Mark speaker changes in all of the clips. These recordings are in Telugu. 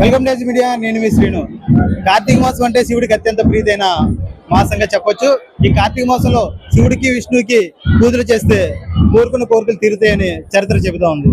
Speaker 1: Welcome డేజ్ media. నేను మీ శ్రీను. కార్తీక మాసం అంటే శివుడికి అత్యంత ప్రీతైన మాసంగా చెప్పొచ్చు. ఈ కార్తీక మాసంలో శివుడికి విష్ణువుకి పూజలు చేస్తే కోరుకున్న కోరికలు తీరుతాయని చరిత్ర చెబుతా ఉంది.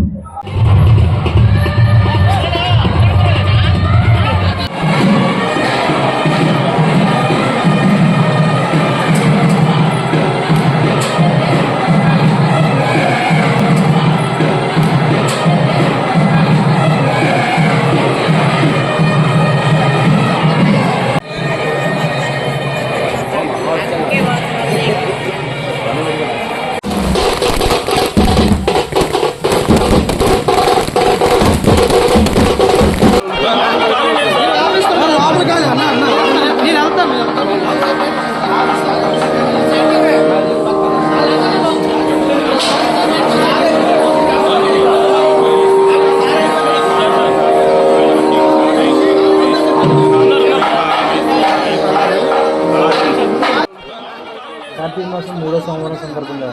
Speaker 2: మాసం మూడో సోమవారం సందర్భంగా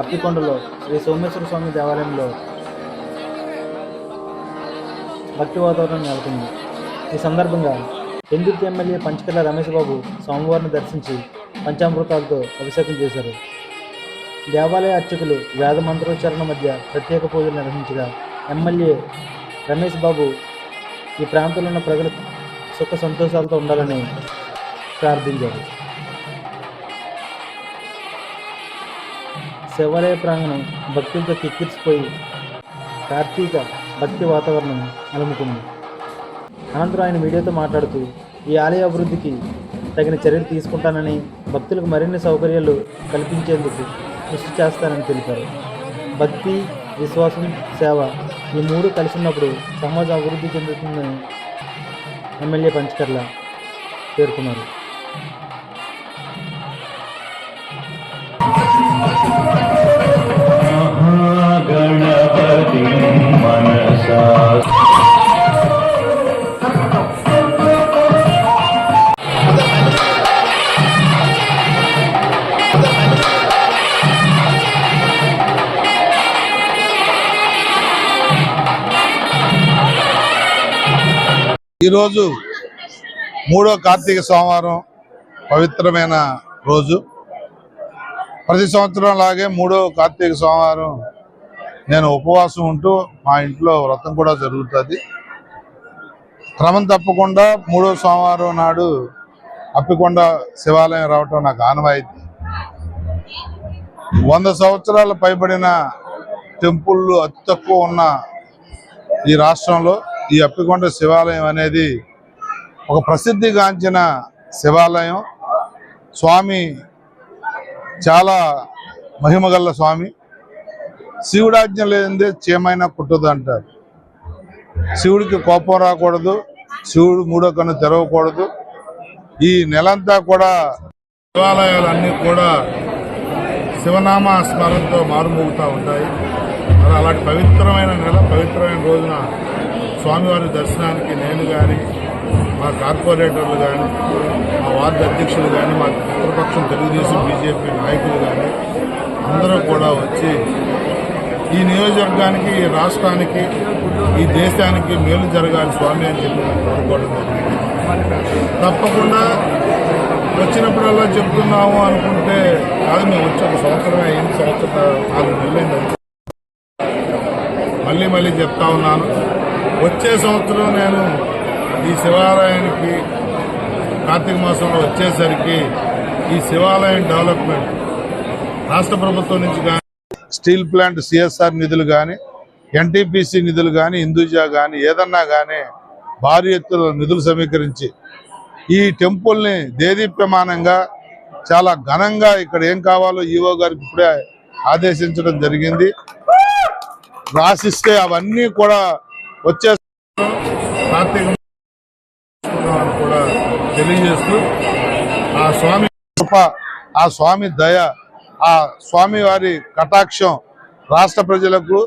Speaker 2: అప్పికొండలో శ్రీ సోమేశ్వర స్వామి దేవాలయంలో భక్తి వాతావరణం నెలకొంది. ఈ సందర్భంగా ఎందుకు ఎమ్మెల్యే పంచకర్ల రమేష్ బాబు స్వామివారిని దర్శించి పంచామృతాలతో అభిషేకం చేశారు. దేవాలయ అర్చకులు వేద మంత్రోచ్చారణ మధ్య ప్రత్యేక పూజలు నిర్వహించగా ఎమ్మెల్యే రమేష్ బాబు ఈ ప్రాంతంలో ఉన్న ప్రజలు సుఖ సంతోషాలతో ఉండాలని ప్రార్థించారు. శివాలయ ప్రాంగణం భక్తులతో కిక్కిరిసిపోయి కార్తీక భక్తి వాతావరణం అలుముకుంది. అనంతరం ఆయన మీడియాతో మాట్లాడుతూ ఈ ఆలయ అభివృద్ధికి తగిన చర్యలు తీసుకుంటానని భక్తులకు మరిన్ని సౌకర్యాలు కల్పించేందుకు కృషి చేస్తానని తెలిపారు. భక్తి విశ్వాసం సేవ ఈ మూడు కలిసి ఉన్నప్పుడు సమాజం అభివృద్ధి చెందుతుందని ఎమ్మెల్యే పంచకర్ల పేర్కొన్నారు.
Speaker 3: ఈరోజు మూడో కార్తీక సోమవారం పవిత్రమైన రోజు. ప్రతి సంవత్సరం లాగే మూడో కార్తీక సోమవారం నేను ఉపవాసం ఉంటూ మా ఇంట్లో వ్రతం కూడా జరుగుతుంది. క్రమం తప్పకుండా మూడో సోమవారం నాడు అప్పికొండ శివాలయం రావటం నాకు ఆనవాయితీ. వంద సంవత్సరాలు పైబడిన టెంపుళ్ళు అతి తక్కువ ఉన్న ఈ రాష్ట్రంలో ఈ అప్పికొండ శివాలయం అనేది ఒక ప్రసిద్ధిగాంచిన శివాలయం. స్వామి చాలా మహిమగల్ల స్వామి. శివుడాజ్ఞ లేనిదే చీమైనా కుట్టదు అంటారు. శివుడికి కోపం రాకూడదు శివుడు మూడో కన్ను తెరవకూడదు. ఈ నెలంతా కూడా శివాలయాలన్నీ కూడా శివనామ స్మరణతో మారుమోగుతూ ఉంటాయి. మరి అలాంటి పవిత్రమైన నెల పవిత్రమైన రోజున స్వామివారి దర్శనానికి నేను కానీ మా కార్పొరేటర్లు కానీ మా వార్డు అధ్యక్షులు కానీ మా మిత్రపక్షం తెలుగుదేశం బీజేపీ నాయకులు కానీ అందరూ కూడా వచ్చి ఈ నియోజకవర్గానికి ఈ రాష్ట్రానికి ఈ దేశానికి మేలు జరగాలి స్వామి అని చెప్పి కోరుకోవడం తప్పకుండా వచ్చినప్పుడల్లా చెప్తున్నాము అనుకుంటే కాదు మేము వచ్చి ఒక సంవత్సరం అయింది సంవత్సరం నాలుగు నెలలైంది మళ్ళీ మళ్ళీ చెప్తా ఉన్నాను. వచ్చే సంవత్సరం నేను ఈ శివాలయానికి కార్తీక మాసంలో వచ్చేసరికి ఈ శివాలయం డెవలప్మెంట్ రాష్ట్ర ప్రభుత్వం నుంచి కానీ స్టీల్ ప్లాంట్ సిఎస్ఆర్ నిధులు కానీ ఎన్టీపీసీ నిధులు కానీ హిందూజా కానీ ఏదన్నా కానీ భారీ ఎత్తున నిధులు సమీకరించి ఈ టెంపుల్ని దేదీప్యమానంగా చాలా ఘనంగా ఇక్కడ ఏం కావాలో ఈవో గారికి ఇప్పుడే ఆదేశించడం జరిగింది. రాసిస్తే అవన్నీ కూడా వచ్చే కార్తీక కూడా తెలియజేస్తూ ఆ స్వామి కృప ఆ స్వామి దయ ఆ స్వామి వారి కటాక్షం రాష్ట్ర ప్రజలకు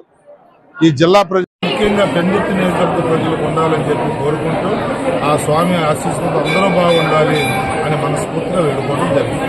Speaker 3: ఈ జిల్లా ప్రజలు ముఖ్యంగా పెందుర్తి నియోజకవర్గ ప్రజలకు ఉండాలని చెప్పి కోరుకుంటూ ఆ స్వామి ఆశీస్సులతో అందరూ బాగుండాలి అని మనస్ఫూర్తిగా వేడుకోవడం జరిగింది.